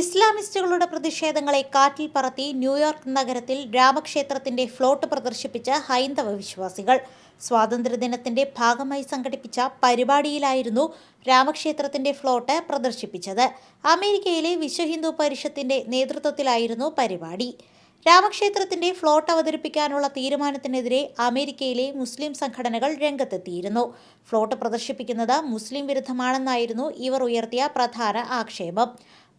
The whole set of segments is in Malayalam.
ഇസ്ലാമിസ്റ്റുകളുടെ പ്രതിഷേധങ്ങളെ കാറ്റിൽ പറത്തി ന്യൂയോർക്ക് നഗരത്തിൽ രാമക്ഷേത്രത്തിന്റെ ഫ്ലോട്ട് പ്രദർശിപ്പിച്ച ഹൈന്ദവ വിശ്വാസികൾ. സ്വാതന്ത്ര്യദിനത്തിന്റെ ഭാഗമായി സംഘടിപ്പിച്ച പരിപാടിയിലായിരുന്നു രാമക്ഷേത്രത്തിന്റെ ഫ്ലോട്ട് പ്രദർശിപ്പിച്ചത്. അമേരിക്കയിലെ വിശ്വ ഹിന്ദു പരിഷത്തിന്റെ നേതൃത്വത്തിലായിരുന്നു പരിപാടി. രാമക്ഷേത്രത്തിന്റെ ഫ്ലോട്ട് അവതരിപ്പിക്കാനുള്ള തീരുമാനത്തിനെതിരെ അമേരിക്കയിലെ മുസ്ലിം സംഘടനകൾ രംഗത്തെത്തിയിരുന്നു. ഫ്ലോട്ട് പ്രദർശിപ്പിക്കുന്നത് മുസ്ലിം വിരുദ്ധമാണെന്നായിരുന്നു ഇവർ ഉയർത്തിയ പ്രധാന ആക്ഷേപം.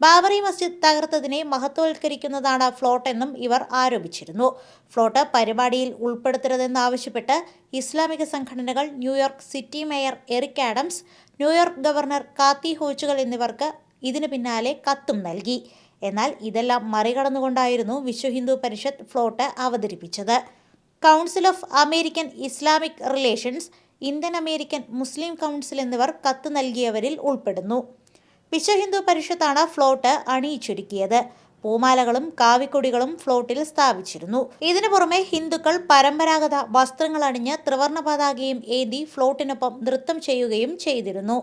ബാബറി മസ്ജിദ് തകർത്തതിനെ മഹത്വവൽക്കരിക്കുന്നതാണ് ഫ്ലോട്ട് എന്നും ഇവർ ആരോപിച്ചിരുന്നു. ഫ്ലോട്ട് പരിപാടിയിൽ ഉൾപ്പെടുത്തരുതെന്നാവശ്യപ്പെട്ട് ഇസ്ലാമിക സംഘടനകൾ New York city mayor Eric Adams New York governor Kathy ഹോച്ചുകൾ എന്നിവർക്ക് ഇതിനു പിന്നാലെ കത്തും നൽകി. എന്നാൽ ഇതെല്ലാം മറികടന്നുകൊണ്ടായിരുന്നു വിശ്വ ഹിന്ദു പരിഷത്ത് ഫ്ലോട്ട് അവതരിപ്പിച്ചത്. Council of American Islamic relations Indian American Muslim council എന്നിവർ കത്ത് നൽകിയവരിൽ ഉൾപ്പെടുന്നു. വിശ്വ ഹിന്ദു പരിഷത്താണ് ഫ്ലോട്ട് അണിയിച്ചൊരുക്കിയത്. പൂമാലകളും കാവിക്കൊടികളും ഫ്ലോട്ടിൽ സ്ഥാപിച്ചിരുന്നു. ഇതിനു പുറമെ ഹിന്ദുക്കൾ പരമ്പരാഗത വസ്ത്രങ്ങൾ അണിഞ്ഞ് ത്രിവർണ പതാകയും ഏന്തി ഫ്ലോട്ടിനൊപ്പം നൃത്തം ചെയ്യുകയും ചെയ്തിരുന്നു.